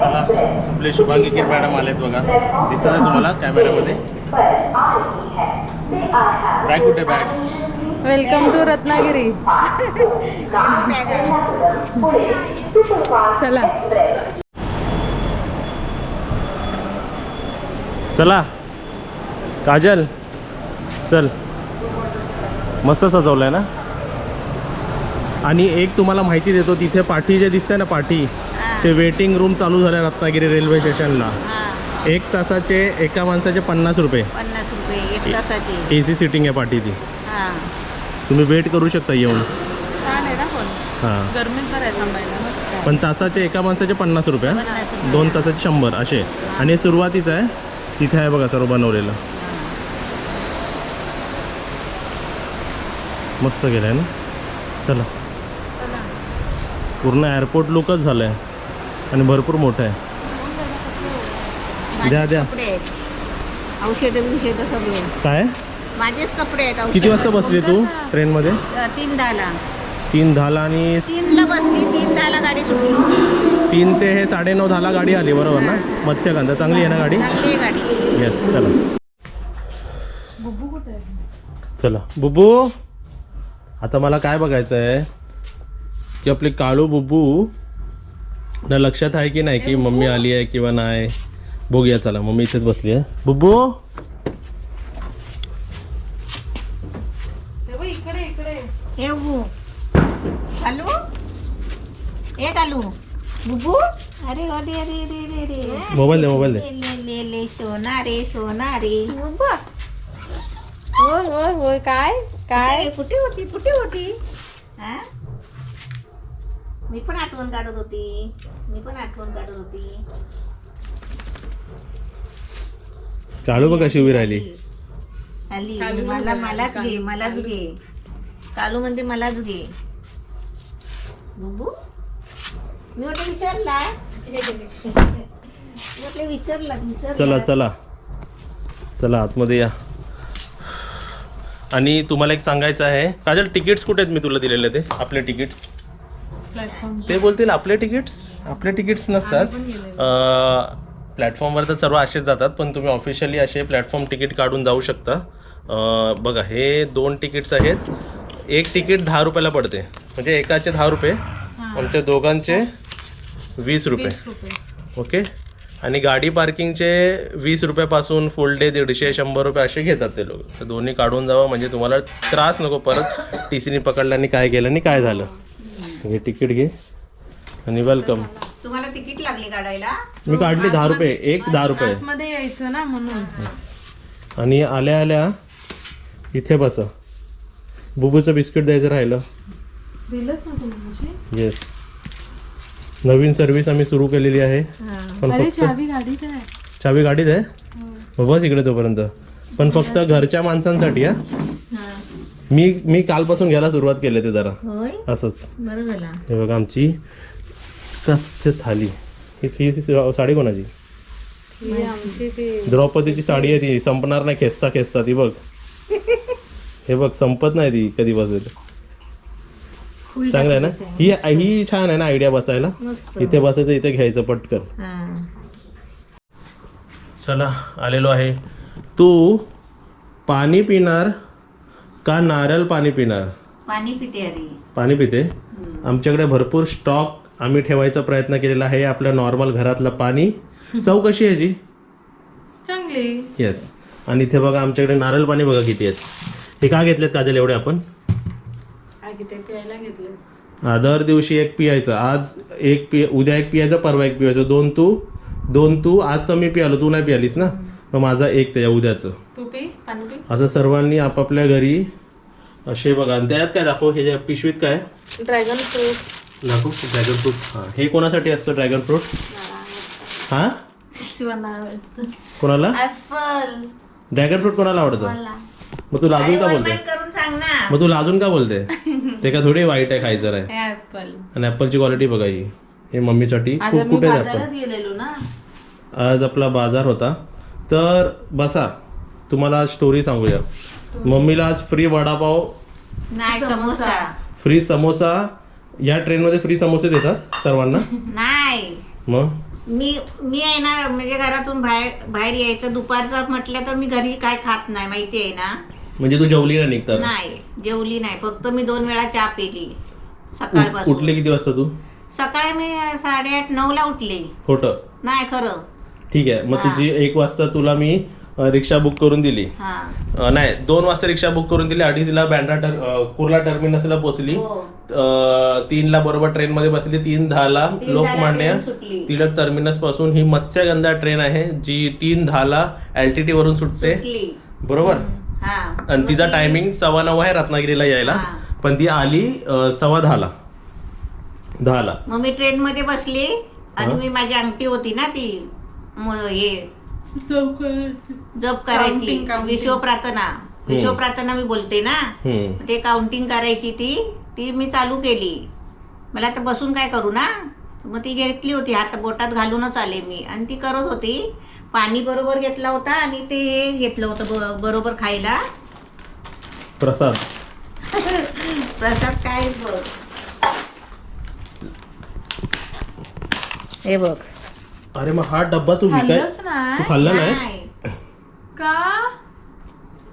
चला आपले शुभांगी किर मॅडम आलेत बघा. दिसतात ना तुम्हाला कॅमेऱ्यामध्ये? बॅग कुठे बॅग वेलकम टू रत्नागिरी. चला. चला. काजल चल. मस्त सजवलंय ना? आणि एक तुम्हाला माहिती देतो तिथे पाठी जे दिसतंय ना पाठी ते वेटिंग रूम चालू झाले रत्नागिरी रेल्वे स्टेशनला एक तासाचे एका माणसाचे पन्नास रुपये. पन्नास रुपये एक तासाचे. ए सी सिटिंग आहे पाठी ती. तुम्ही वेट करू शकता येऊन. हां. पण तासाचे एका माणसाचे पन्नास रुपये. दोन तासाचे शंभर असे. आणि सुरुवातीचं आहे तिथे आहे बघा सर्व बनवलेलं. मस्त गेलं आहे ना? चला. पूर्ण एअरपोर्ट लुकच झालं आहे आणि भरपूर मोठं आहे. द्या, द्या. कपडे आहेत. औषधं बिषधं सगळे. काय? माझेच कपडे आहेत. किती वाजता बसली तू ट्रेनमध्ये? तीन दहाला तीन दहाला आणि तीनला बसली तीन दहाला गाडी सुटली. तीन ते हे साडेनऊ दहाला गाडी आली बरोबर ना? मत्स्यगंधा. चांगली आहे ना गाडी? चांगली आहे गाडी. येस चला. चला. बुबू आता मला काय बघायचं आहे की आपली काळू बुबू ना लक्षात आहे की नाही की मम्मी आली आहे किंवा नाही? बघूया चला. मम्मी इथेच बसली आहे. बुबू इकडे इकडे. बुबू कालू? कालू. बुबू अरे अरे अरे अरे मोबाईल दे मोबाईल दे. ले ले ले ले सोना रे सोना रे. होय होय होय. काय? काय? काय कुठे होती कुठे होती. हा? मी पण आठवण काढत होती. मी पण आठवण काढत होती. काळू बघ उभी राहिली. आली. कालू मला मलाच कालू. घे मलाच घे. कालू म्हणते मलाच घे. बुबू मी म्हटलं विसरला. मी म्हटलं विसरला विसरला. चला चला. चला आतमध्ये या. आणि तुम्हाला एक सांगायचं आहे. काजल तिकीट्स कुठे आहेत? मी तुला दिलेले ते आपले तिकीट्स ते बोलतील आपले तिकीट्स आपले तिकीट्स नसतात. प्लॅटफॉर्मवर तर सर्व असेच जातात पण तुम्ही ऑफिशियली असे प्लॅटफॉर्म तिकीट काढून जाऊ शकता. बघा हे दोन तिकीट्स आहेत. एक तिकीट दहा रुपयाला पडते. म्हणजे एकाचे दहा रुपये आमच्या दोघांचे वीस रुपये. रुपये. ओके? आणि गाडी पार्किंगचे वीस रुपयापासून फुल डे दीडशे शंभर रुपये असे घेतात ते लोक. तर दोन्ही काढून जावं म्हणजे तुम्हाला त्रास नको परत टी सीने पकडल्याने काय केलं आणि काय झालं. हे तिकीट घे. आणि वेलकम तुम्हाला तिकीट लागली काढायला. मी काढली दहा रुपये एक दहा रुपये. मध्ये यायचं ना म्हणून. आणि आल्या आल्या इथे बसा. बुबूचं बिस्किट द्यायचं राहिलं. दिलंच ना तुम्ही येस नवीन सर्व्हिस आम्ही सुरू केलेली आहे. पण अरे फक्त चावी गाडीत आहे. चावी गाडीत आहे? मग बस इकडे तोपर्यंत. पण फक्त घरच्या माणसांसाठी हा? मी मी कालपासून घ्यायला सुरुवात केली ते जरा. होय? असंच. बरं झाला. हे बघा आमची कस्य थाली. ही ही साडी कोणाची? ही आमची ते. द्रौपदीची साडी आहे ती. संपणार नाही खेचता खेचता ती बघ. हे बघ संपत नाही ती कधी बसेल. चांगलं आहे ना? ही ही छान आहे ना आयडिया बसायला? मस्त. इथे बसायचं इथे घ्यायचं पटकन. हा. चला आलेलो आहे. तू पाणी पिणार का नारळ पाणी पिणार? पाणी पिते आधी. पाणी पिते? आमच्याकडे भरपूर स्टॉक आम्ही ठेवायचा प्रयत्न केलेला आहे. आपल्या नॉर्मल घरातलं पाणी. चव कशी आहे जी. चांगली. येस आणि इथे बघा आमच्याकडे नारळ पाणी बघा किती आहेत. हे का घेतलेत काजल एवढे आपण? काय की ते प्यायला घेतलं हा, दर दिवशी एक पियायचं. आज एक पि उद्या एक पियायचं परवा एक पियायचं. दोन तू दोन तू आज तर मी पियालो. तू नाही पियालीस ना? मग माझा एक त्या उद्याचं. असं सर्वांनी आपापल्या घरी असे बघा. आणि त्यात काय दाखव हे जे पिशवीत काय? Dragon fruit. दाखव ड्रॅगन फ्रूट. हां हे कोणासाठी असतं ड्रॅगन फ्रूट? हां? कोणाला? ऍपल. ड्रॅगन फ्रूट कोणाला आवडतं? मग तू लाजून का बोलते? बंद करून सांग ना. मग तू लाजून का बोलते? ते का थोडी वाईट आहे खायचं आहे ऍपल. आणि ॲपलची क्वालिटी बघा ही. हे मम्मीसाठी आज खूप आम्ही कुठे ॲपल बाजारात गेलेलो ना. आज आपला बाजार होता. तर बसा. तुम्हाला आज स्टोरी सांगूया. मम्मीला आज फ्री वडापाव नाही समोसा. फ्री समोसा. या ट्रेनमध्ये फ्री समोसे देतात सर्वांना? नाही. मग? मी मी आहे ना म्हणजे घरातून बाहेर बाहेर यायचं. दुपारचं म्हटलं तर मी घरी काय खात नाही माहिती आहे ना? म्हणजे तू जेवली ना निघतात नाही जेवली नाही. फक्त मी दोन वेळा चहा पिली. उठले सकाळपासून. किती वाजता तू? सकाळी मी साडेआठ नऊ ला उठली. खोटं. नाही खरं. ठीक आहे. मग हा. तुझी एक वाजता तुला मी रिक्षा बुक करून दिली. हा. अ, नाही दोन वाजता रिक्षा बुक करून दिली. अडीचला बँड्रा टर अ, कुर्ला टर्मिनसला पोहोचली हो. अ, तीनला बरोबर ट्रेन मध्ये बसली. तीन दहाला तीन लोकमान्य दहाला train सुटली. टिळक टर्मिनसपासून ही मत्स्यगंधा ट्रेन आहे जी तीन दहाला एलटीटी वरून सुटते. बरोबर? हा. आणि तिचा टायमिंग सव्वा नऊ आहे रत्नागिरीला यायला. हा. पण ती आली अ, सव्वा दहाला दहाला मग मी ट्रेन मध्ये बसली आणि हा. मी माझी अंगठी होती ना ती म- हे जप करायची. Counting, counting. विश्व प्रार्थना. विश्व प्रार्थना मी बोलते ना. हम्म. ते काउंटिंग करायची ती. ती मी चालू केली. मला आता बसून काय करू ना? मग ती घेतली होती. हात बोटात घालूनच आले मी. आणि ती करत होती. पाणी बरोबर घेतला होता आणि ते हे घेतलं होतं ब- बरोबर खायला. प्रसाद. प्रसाद काय बघ. हे बघ. अरे मग हा डब्बा तू विकाय खाल्लंच तू नाही खाल्ला नाही? नाही. का?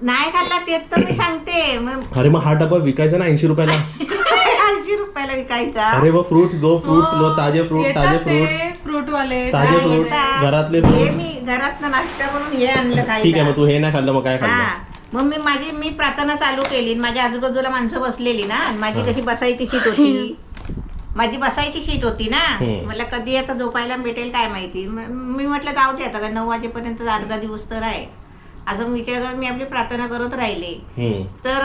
नाही खाल्ला तेच तर मी सांगते. मग अरे मग हा डब्बा विकायचा ना ऐंशी रुपयाला? ऐंशी रुपयाला विकायचा. अरे वो फ्रूट्स दो फ्रूट्स लो ताजे फ्रूट ताजे फ्रूट्स फ्रूट वाले ताजे नाही फ्रूट्स येतात. घरातले हे फ्रूट्स मी घरात नाश्ता करून हे आणलं ठीक आहे मग तू हे नाही खाल्लं मग काय हा. खाल्लं मग मी माझी मी प्रार्थना चालू केली आणि माझ्या आजूबाजूला माणसं बसलेली ना आणि माझी कशी बसायची सीट होती माझी बसायची सीट होती ना हम्म. मला कधी आता झोपायला भेटेल काय माहिती म- मी म्हटलं जाऊ दे आता का नऊ वाजेपर्यंत अर्धा दिवस तर आहे असं विचार करत मी आपली प्रार्थना करत राहिले हम्म. तर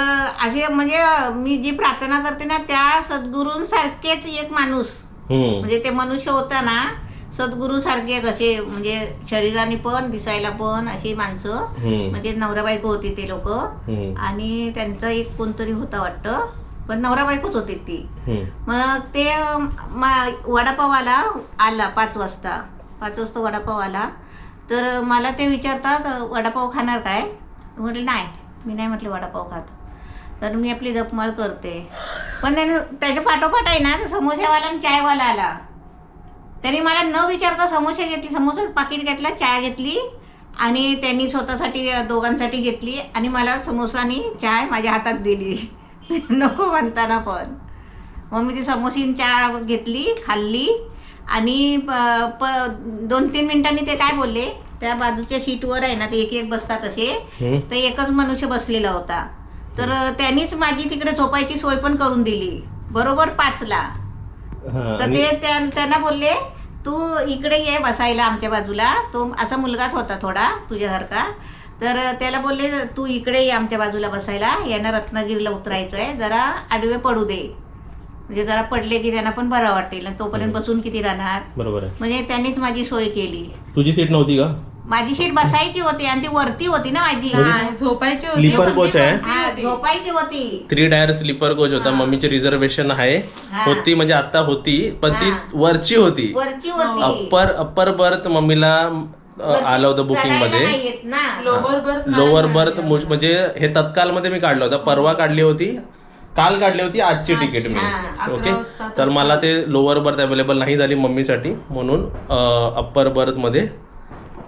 असे म्हणजे मी जी प्रार्थना करते ना त्या सद्गुरूंसारखेच एक माणूस हम्म. म्हणजे ते मनुष्य होता ना सद्गुरू सारखेच असे म्हणजे शरीराने पण दिसायला पण अशी माणसं हम्म. म्हणजे नवरा बायको होती ते लोक हम्म. आणि त्यांचा एक कोणतरी होता वाटतं पण नवरा बायकोच होती ती. मग ते अं, मा- वडापावाला आला पाच वाजता. पाच वाजता वडापाव आला तर मला ते विचारतात "अं, वडापाव खाणार काय? म्हटलं नाही. मी नाही म्हटलं वडापाव खात. तर मी आपली जपमाळ करते. पण त्याने त्याच्या पाठोपाठ आहे ना समोसावाला आणि चायवाला आला. त्यांनी मला न विचारता समोसे घेतली. समोसा पाकिट घेतला चाय घेतली आणि त्यांनी स्वतःसाठी दोघांसाठी घेतली आणि मला समोसा आणि चाय माझ्या हातात दिली. नको म्हणताना पण. मग मी ती समोसीन चहा घेतली खाल्ली आणि प प दोन तीन मिनिटांनी ते काय बोलले त्या बाजूच्या सीटवर आहे ना ते एक एक बसतात असे. तर एकच मनुष्य बसलेला होता. तर त्यांनीच माझी तिकडे झोपायची सोय पण करून दिली. बरोबर पाचला. तर ते त्या- त्यांना बोलले तू इकडे ये बसायला आमच्या बाजूला. तो असा मुलगाच होता थोडा तुझ्यासारखा. तर त्याला बोलले तू इकडे ये आमच्या बाजूला बसायला यांना रत्नागिरीला उतरायचं आहे जरा आडवे पडू दे. म्हणजे जरा पडले की त्यांना पण बरं वाटेल आणि तोपर्यंत बसून किती राहणार? बरोबर आहे. म्हणजे त्यांनीच माझी सोय केली. तुझी सीट नव्हती का? माझी सीट बसायची होती आणि ती वरती होती ना माझी नाही, झोपायची होती पण coach आहे? हा. झोपायची होती. थ्री टायर स्लीपर कोच होता मम्मीची रिझर्वेशन आहे. हा. होती म्हणजे आता होती पण ती हा. वरची होती. वरची होती. अप्पर अप्पर बर्थ मम्मीला आलं होतं बुकिंगमध्ये. नाही येत ना. Lower berth lower berth. म्हणजे हे तत्काल मध्ये मी काढलं होतं. परवा काढली होती. काल काढली होती. आजची तिकीट मी. ओके तर मला ते लोअर बर्थ अवेलेबल नाही झाली मम्मीसाठी. म्हणून अप्पर बर्थमध्ये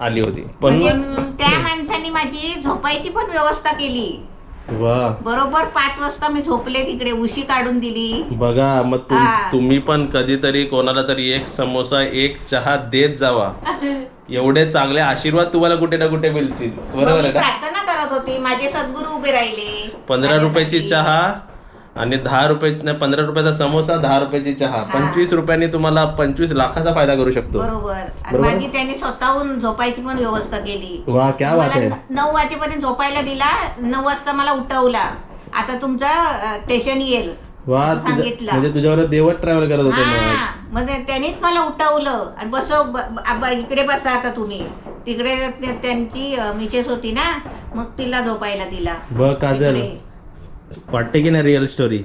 आली होती. पण म्हणजे त्या माणसाने माझी झोपायची पण व्यवस्था केली. वा बरोबर पाच वाजता मी झोपले तिकडे उशी काढून दिली. बघा मग तुम-. तुम्ही पण कधीतरी कोणाला तरी एक समोसा एक चहा देत जावा. एवढे चांगले आशीर्वाद तुम्हाला कुठे ना कुठे मिळतील. बरोबर आहे प्रार्थना करत होती माझे सद्गुरू उभे राहिले. पंधरा रुपयाची. चहा आणि दहा रुपये नाही, पंधरा रुपयाचा समोसा दहा रुपयाची चहा. पंचवीस रुपयांनी तुम्हाला पंचवीस लाखाचा फायदा करू शकतो. बरोबर. आणि. माझी त्यांनी स्वतःहून झोपायची पण व्यवस्था केली. वा क्या बात मला आहे. न- नऊ वाजेपर्यंत झोपायला दिला नऊ वाजता मला उठवला. आता तुमचं स्टेशन येईल. वा असं तुझ्या- सांगितलं. म्हणजे तुझ्यावर देवत ट्रॅव्हल करत होते मग हा मग. ते- त्यांनीच मला उठवलं. आणि बसव ब- ब- आबा, इकडे बसा आता तुम्ही. तिकडे ते- त्यांची मिसेस होती ना मग तिला झोपायला दिला. बघ काजल. वाटते की नाही रिअल स्टोरी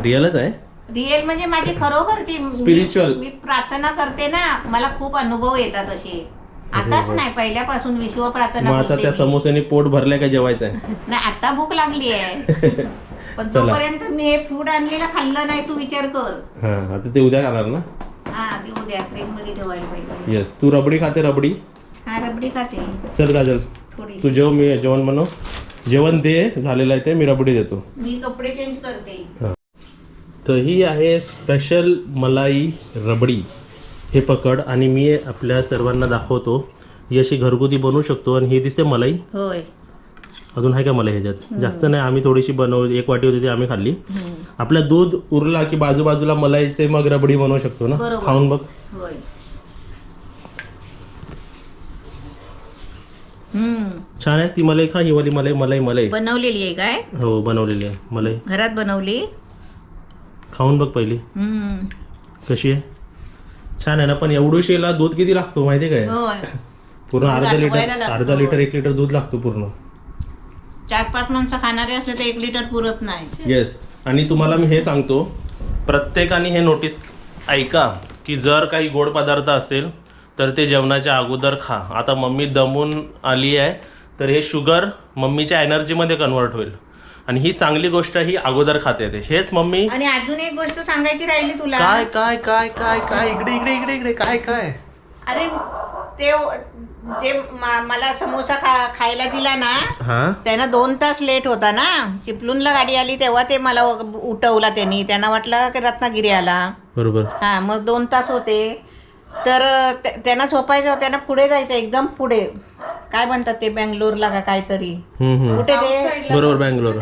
रिअलच आहे? रिअल म्हणजे माझी खरोखरची मी- Spiritual. मी प्रार्थना करते ना मला खूप अनुभव येतात असे. आताच नाही पहिल्यापासून विश्व प्रार्थना मग आता बोलते त्या मी. समोस्याने पोट भरलंय का जेवायचं आहे नाही आता भूक लागली आहे. पण चला. जोपर्यंत मी हे फूड आणलेलं खाल्लं नाही तू विचार कर. हा आता ते उद्या खाणार ना? हा ती उद्या ट्रेन मध्ये ठेवायला पाहिजे. येस तू रबडी खाते रबडी? हा रबडी खाते. चल काजल थोडी तू जेव मी जेवण बनव. जेवण दे झालेलं आहे ते मी रबडी देतो. मी कपडे चेंज करते. तर ही आहे स्पेशल मलाई रबडी. हे पकड आणि मी आपल्या सर्वांना दाखवतो. ही अशी घरगुती बनवू शकतो आणि ही दिसते मलाई. होय. अजून आहे का मला ह्याच्यात? जास्त नाही आम्ही थोडीशी बनव एक वाटी होती ती आम्ही खाल्ली. आपल्या दूध उरला की बाजूबाजूला मलाईचे मग रबडी बनवू शकतो ना? बरोबर. खाऊन बघ. होय. हम्म. छान आहे ती मलाई खा ही वाली मलाई मलाई मलाई. बनवलेली आहे काय? हो बनवलेली आहे मलाई. घरात बनवली? खाऊन बघ पहिली. हम्म. कशी आहे? छान आहे ना पण एवढूशीला दूध किती लागतो माहिती काय? होय. पूर्ण अर्धा लिटर लागतं. अर्धा लिटर एक लिटर दूध लागतो पूर्ण. चार पाच माणसं खाणारे असले तर एक लिटर पुरत नाही. येस आणि तुम्हाला मी हे सांगतो प्रत्येकाने हे नोटीस ऐका की जर काही गोड पदार्थ असेल तर ते जेवणाच्या अगोदर खा. आता मम्मी दमून आली आहे तर हे शुगर मम्मीच्या एनर्जीमध्ये कन्वर्ट होईल. आणि ही चांगली गोष्ट ही अगोदर खाते ते हेच मम्मी आणि अजून एक गोष्ट सांगायची राहिली तुला. काय काय काय काय काय? इकडे इकडे इकडे इकडे. काय काय? अरे ते जे मा- मला समोसा खा खायला दिला ना हा? त्यांना दोन तास लेट होता ना. चिपलूनला गाडी आली तेव्हा ते मला उठवला त्यांनी. त्यांना वाटलं की रत्नागिरी आला. बरोबर. हा मग दोन तास होते. तर त्या- त्यांना झोपायचं त्यांना पुढे जायचं एकदम पुढे. काय म्हणतात ते बँगलोरला का काहीतरी. कुठे ते? बरोबर बँगलोर.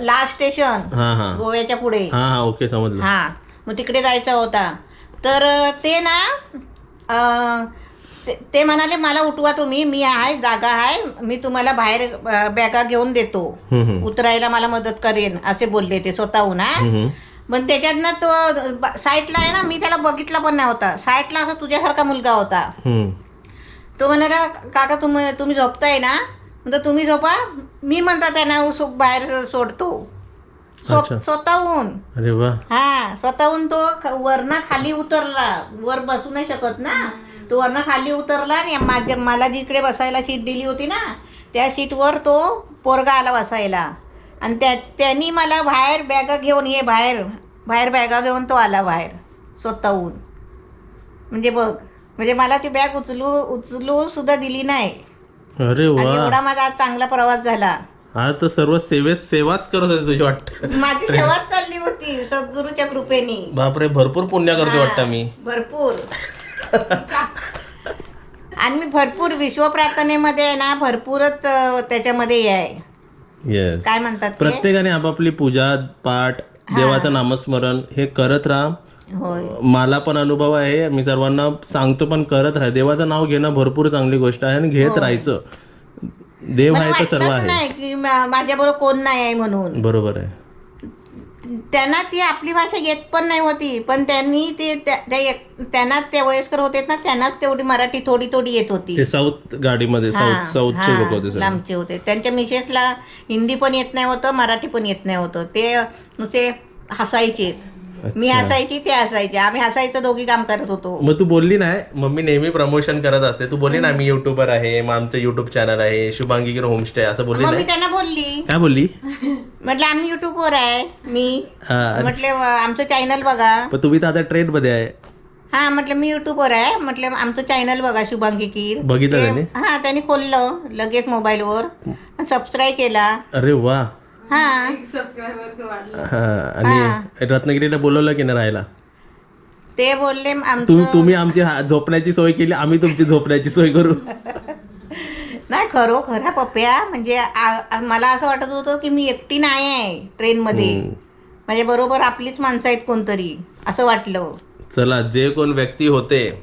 Last station. हा हा. गोव्याच्या पुढे. हा हा ओके समजलं. हा. मग तिकडे जायचा होता. तर ते ना ते- ते म्हणाले मला उठवा तुम्ही. मी आहे जागा आहे. मी तुम्हाला बाहेर बॅगा घेऊन देतो. उतरायला मला मदत करेन असे बोलले ते स्वतःहून हा. पण त्याच्यातनं तो ब- साईटला आहे ना मी त्याला बघितला पण नाही होता साईटला असा तुझ्यासारखा मुलगा होता. तो म्हणाला काका तुम्ही तुम्ही झोपताय ना? म्हणतो तुम्ही झोपा. मी म्हणता त्यांना सो- बाहेर सोडतो. अच्छा. स्वतःहून. अरे वा. हा स्वतःहून तो ख- वरनं खाली उतरला. वर बसू नाही शकत ना. तो वरनं खाली उतरला आणि माझ्या मला जिकडे बसायला सीट दिली होती ना त्या सीटवर तो पोरगा आला बसायला. आणि त्या त्यांनी मला बाहेर बॅगा घेऊन ये बाहेर. बाहेर बॅगा घेऊन तो आला बाहेर स्वतःहून. म्हणजे बघ. म्हणजे मला ती बॅग उचलू उचलू सुद्धा दिली नाही. अरे आणि वा. एवढा माझा आज चांगला प्रवास झाला. हा तर सर्व सेवेत सेवाच करत होते तुझी वाटत. माझी सेवाच चालली होती सद्गुरूच्या कृपेने. बापरे भरपूर पुण्य करते वाटतं मी. भरपूर. आणि मी भरपूर विश्व प्रार्थनेमध्ये आहे ना भरपूरच अ, त्याच्यामध्ये आहे. येस काय म्हणतात ते? प्रत्येकाने आपापली पूजा पाठ देवाचं नामस्मरण हे करत राहा. मला पण अनुभव आहे मी सर्वांना सांगतो पण करत राहा. देवाचं नाव घेणं भरपूर चांगली गोष्ट आहे आणि घेत राहायचं. देव आहे तर सर्व आहे. नाही की माझ्या बरोबर कोण नाही आहे म्हणून. बरोबर आहे. त्यांना ती आपली भाषा येत पण नाही होती पण त्यांनी ते त्या- त्या एक- त्यांना ते वयस्कर होते ना त्यांनाच तेवढी मराठी थोडी थोडी येत होती. ते साऊथ गाडीमध्ये हा, साऊथ साऊथचे लोक होते सर लांबचे होते. त्यांच्या मिसेसला हिंदी पण येत नाही होतं मराठी पण येत नाही होतं. ते नुसते हसायचे. मी. हसायची ते हसायचे. आम्ही हसायचं दोघी काम करत होतो. मग तू बोलली नाही? मम्मी नेहमी प्रमोशन करत असते. तू बोलली ना मी युट्यूबर आहे मग आमचं युट्यूब चॅनल आहे शुभांगी होमस्टे असं बोलली मग मी नाही? त्यांना बोलली. काय बोलली? म्हटलं आम्ही युट्यूबवर आहे मी. हा, म्हटले "व- आमचं चॅनल बघा. पण तुम्ही तर आता ट्रेंडमध्ये आहे. हा म्हटलं मी युट्यूबवर आहे. म्हटलं आमचं चॅनल बघा शुभांगी कीर. बघितलं? हा त्यांनी खोललं लगेच मोबाईलवर सबस्क्राईब केला. अरे वा. हा. सबस्क्रायबर वाढलं. हा आणि रत्नागिरीला बोलवलं की नाही राहायला? ते बोलले तुम तुम्ही आमची हा- झोपण्याची सोय केली आम्ही तुमची झोपण्याची सोय करू. नाही खरो खरा पप्प्या म्हणजे आ- आ- मला असं वाटत होतं की मी एकटी नाही आहे ट्रेनमध्ये. हम्म. म्हणजे बरोबर आपलीच माणसं आहेत कोणतरी असं वाटलं. चला जे कोण व्यक्ती होते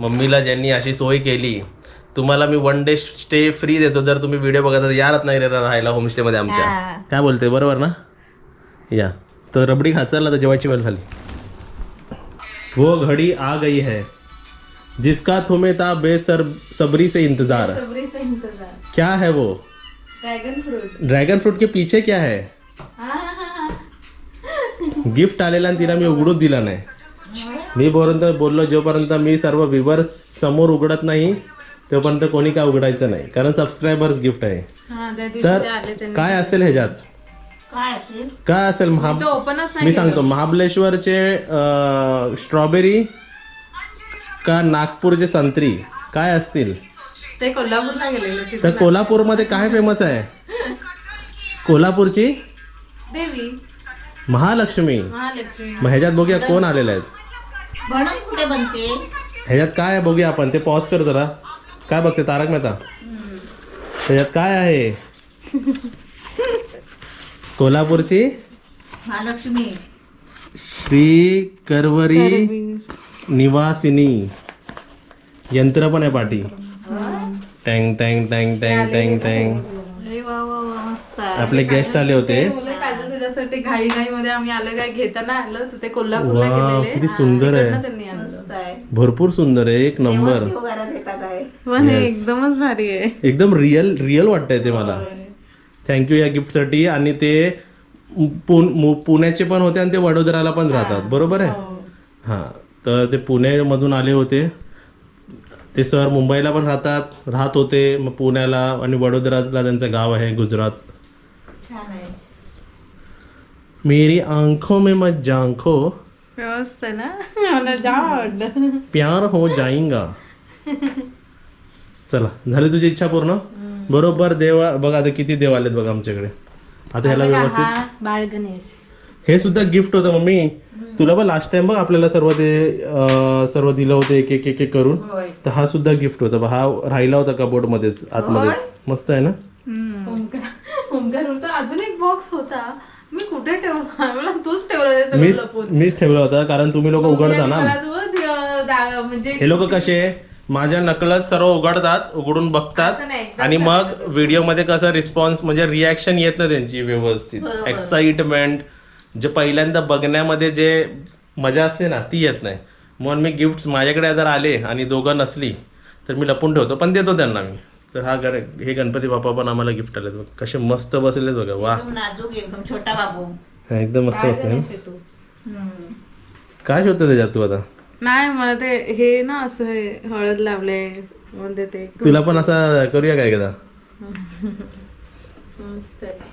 मम्मीला ज्यांनी अशी सोय केली तुम्हाला मी वन डे स्टे फ्री देतो. जर तुम्ही व्हिडिओ बघत असाल, या रत्नागिरीला राहायला होमस्टे मध्ये आमच्या. काय बोलते बरोबर ना? या. तर रबडी खा चल आता जेवायची वेळ झाली. वो घड़ी आ गई है. जिसका तुम्हें था बेसर सबरी से इंतजार. सबरी से इंतजार. क्या है वो? ड्रॅगन फ्रूट ड्रॅगन फ्रूट के पीछे क्या है? गिफ्ट आलेला आणि तिला मी उघडूच दिला नाही. मी पर्यंत बोललो जोपर्यंत मी सर्व विवर समोर उघडत नाही तोपर्यंत कोणी काय उघडायचं नाही. कारण सबस्क्रायबर्स गिफ्ट आहे. हा तर ते आले त्यांनी. काय असेल ह्याच्यात? काय असेल? काय असेल महा मी सांगतो. महाबलेश्वरचे स्ट्रॉबेरी का नागपूरचे संत्री? काय असतील? ते कोल्हापूरला गेलेले तर कोल्हापूरमध्ये काय फेमस आहे? कोल्हापूरची? देवी. महालक्ष्मी. महालक्ष्मी. मग ह्याच्यात बघूया कोण आलेले आहेत. भणम कुठे बनते. ह्याच्यात काय आहे बघूया आपण. ते पॉज कर जरा. काय बघते तारक मेहता? ह्याच्यात काय आहे? कोल्हापूरची? महालक्ष्मी. श्री करवरी निवासिनी. यंत्र पण आहे पाठी टँग टँग टँग टँग टँग टँग. आपले गेस्ट आले होते. तुझ्यासाठी घाई घाई मध्ये आम्ही आलं काय घेताना आलं? तू ते कोल्हापूरला गेलेले. किती हा, सुंदर आहे. तिकडनं त्यांनी आणलं. मस्त आहे. भरपूर सुंदर आहे एक नंबर. आहे. पण हे एकदमच भारी आहे. एकदम रिअल रिअल वाटतंय ते मला. थँक्यू या गिफ्टसाठी आणि ते मु- पुण्याचे पण होते आणि ते वडोदराला पण राहतात. बरोबर आहे? हां. तर ते पुण्यामधून आले होते. ते सर मुंबईला पण राहतात राहत होते मग पुण्याला आणि वडोदराला त्यांचं गाव आहे गुजरात. मेरी आंखों में मत जांखो व्यवस्था ना? मला जाम आवडलं प्यार हो जाईंगा चला झाली तुझी इच्छा पूर्ण? बरोबर देवा बघा आता किती देव आलेत बघा आमच्याकडे. आता ह्याला व्यवस्थित हा बाळ गणेश. हे सुद्धा गिफ्ट होतं मम्मी. तुला पण लास्ट टाइम बघ आपल्याला सर्व ते अं, सर्व दिलं होतं एक एक एक एक करून. होय. तर हा सुद्धा गिफ्ट होता बघ, हा राहिला होता कबोर्ड मध्येच आतमध्येच मस्त आहे ना? ओमकार ओमकार होता. अजून एक बॉक्स होता. मी कुठे ठेवला? मला तूच ठेवला मीच लपून. मीच ठेवला होता कारण तुम्ही लोक उघडता ना. म्हणजे हे लोक कसे? माझ्या नकलत सर्व उघडतात उघडून बघतात आणि मग व्हिडिओमध्ये कसं रिस्पॉन्स म्हणजे रिॲक्शन येत नाही त्यांची व्यवस्थित. एक्साइटमेंट जे पहिल्यांदा बघण्यामध्ये जे मजा असते ना ती येत नाही. म्हणून मी गिफ्ट माझ्याकडे जर आले आणि दोघं नसली तर मी लपून ठेवतो पण देतो त्यांना मी. तर हा गण हे गणपती बाप्पा पण आम्हाला गिफ्ट आलेत बघ. कसे मस्त बसलेत बघा. वा. एकदम नाजूक एकदम छोटा बाबू. हा, एकदम मस्त बसले. काय शोधतो त्याच्यात तू आता? नाही मला ते हे ना असं हे हळद लावले म्हणजे ते तुला पण असा करूया काय एकदा? मस्त. आहे.